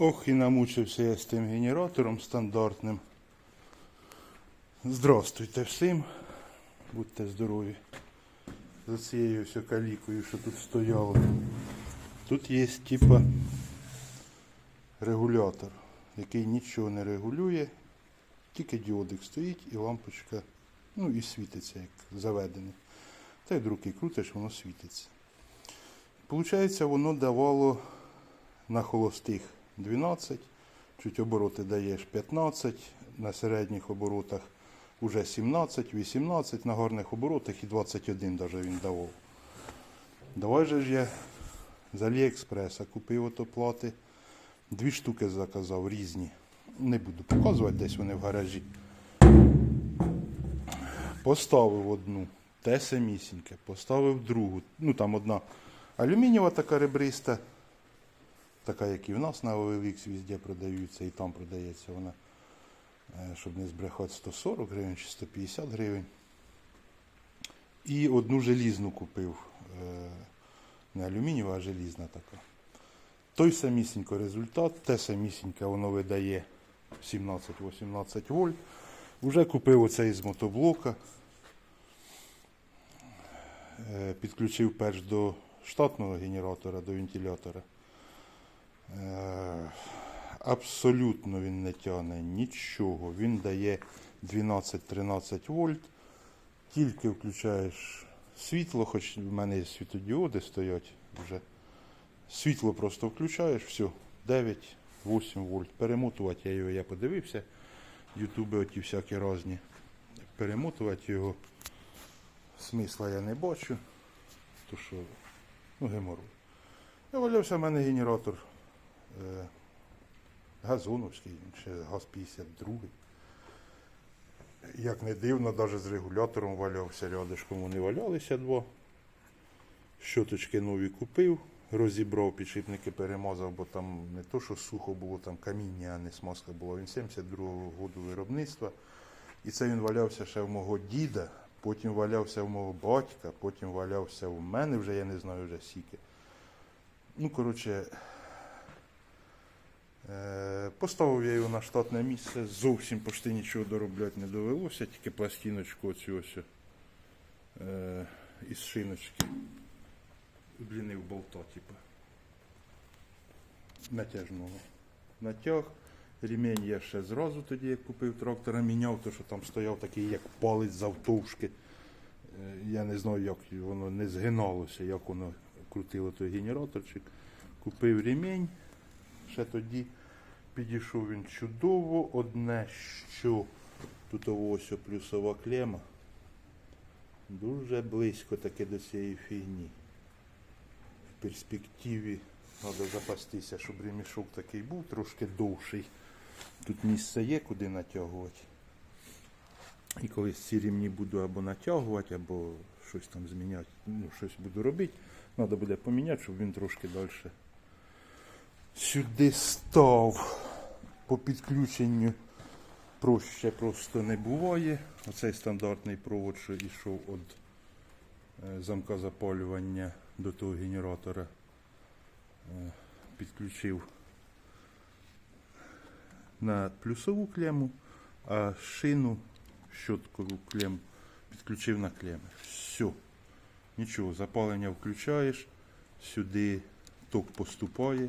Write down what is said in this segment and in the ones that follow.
Ох, і намучився я з тим генератором стандартним. Здравствуйте всім. Будьте здорові. За цією ось калікою, що тут стояло. Тут є типа регулятор, який нічого не регулює, тільки діодик стоїть і лампочка, ну і світиться, як заведений. Та й руки крутиш, воно світиться. Получається, воно давало на холостих 12, чуть обороти даєш 15, на середніх оборотах уже 17, 18, на гарних оборотах і 21 даже він давав. Давай же ж я з Аліекспреса купив ото плати. Дві штуки заказав різні. Не буду показувати, десь вони в гаражі. Поставив одну, те самісіньке, поставив другу. Ну там одна алюмінієва така ребриста, така, як і в нас на OLX везде продаються, і там продається вона, е, щоб не збрехати 140 гривень чи 150 гривень. І одну желізну купив. е, Не алюмінієва, а желізна така. Той самісінько результат, те самісіньке воно видає 17-18 вольт. Уже купив оцей з мотоблока. Е, Підключив перш до штатного генератора, до вентилятора. Е, Абсолютно він не тягне нічого. Він дає 12-13 вольт. Тільки включаєш світло, хоч в мене світодіоди стоять вже. Світло просто включаєш, все, 9-8 вольт. Перемотувати я його, я подивився. Ютуби оті всякі різні. Перемотувати його смисла я не бачу. То що, ну, геморрой. Валявся в мене генератор газоновський, він ще газ 52. Як не дивно, навіть з регулятором валявся рядишком. Вони валялися два. Щоточки нові купив, розібрав, підшипники перемазав, бо там не то, що сухо було, там каміння, а не смазка була. Він 72-го року виробництва. І це він валявся ще в мого діда, потім валявся в мого батька, потім валявся в мене вже, я не знаю вже скільки. Ну, коротше, е, поставив я його на штатне місце, зовсім почти нічого доробляти не довелося, тільки пластиночку оцю ось е, із шиночки. Удлінив болта, типу. Натяжного. Натяг. Ремінь я ще зразу тоді, як купив трактора, міняв, то що там стояв такий, як палець завтовшки. Е, Я не знаю, як воно не згиналося, як воно крутило той генераторчик. Купив ремінь. Ще тоді підійшов він чудово. Одне, що тут ось плюсова клема. Дуже близько таке до цієї фігні. В перспективі треба запастися, щоб ремішок такий був трошки довший. Тут місце є, куди натягувати. І колись ці рівні буду або натягувати, або щось там зміняти, ну, щось буду робити. Треба буде поміняти, щоб він трошки далі сюди став. По підключенню проще просто не буває. Оцей стандартний провод, що йшов від е, замка запалювання до того генератора. Е, Підключив на плюсову клему, а шину щоткову клему підключив на клеми. Все. Нічого, запалення включаєш, сюди ток поступає.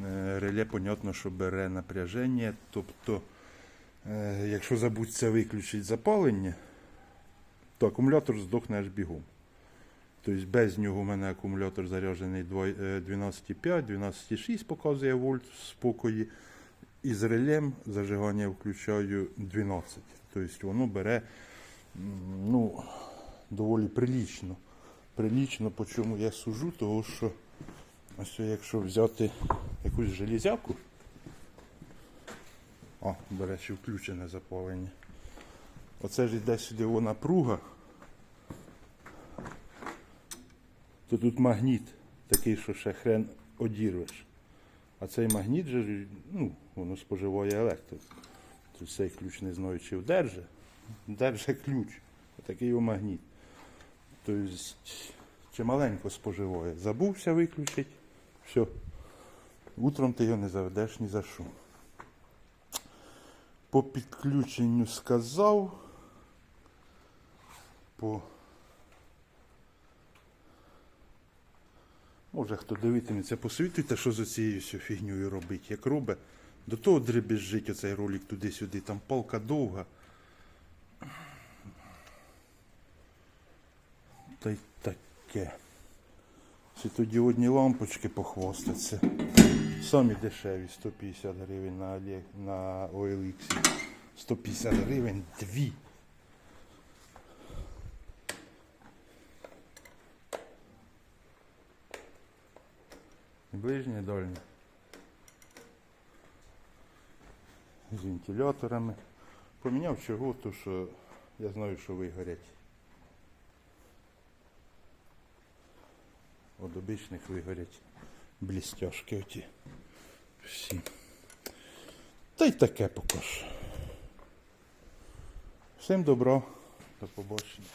Е, Реле, понятно, що бере напряження. Тобто, е, якщо забудеться виключити запалення, то акумулятор здохне аж бігом. Тобто без нього у мене акумулятор заряджений е, 12,5, 12,6 показує вольт в спокої. І з релем зажигання включаю 12. Тобто воно бере ну, доволі прилічно. Прилічно, по чому я сужу, тому що ось якщо взяти якусь железяку, о, до речі, включене запалення. Оце ж йде сюди о напруга, то тут магніт такий, що ще хрен одірвеш. А цей магніт же, ну, воно споживає електрику. Тут цей ключ не знаю, чи вдерже. Держи ключ. Отакий його магніт. Тобто, чи маленько споживає. Забувся виключити, все. Утром ти його не заведеш ні за що. По підключенню сказав. По... Може хто дивитиметься, посвітуйте, що з цією фігньою робить. Як робить, до того дребезжить оцей ролик туди-сюди, там палка довга. Та й таке. Світодіодні лампочки похвастаться. Самі дешеві 150 гривень на, Олег, на OLX. 150 гривень дві. Ближнє дальнє. З вентиляторами. Поміняв чого, то що я знаю, що вигорять. От обичних вигорять блістяшки оті. Всі. Та й таке покаж. Всім добро. До побачення.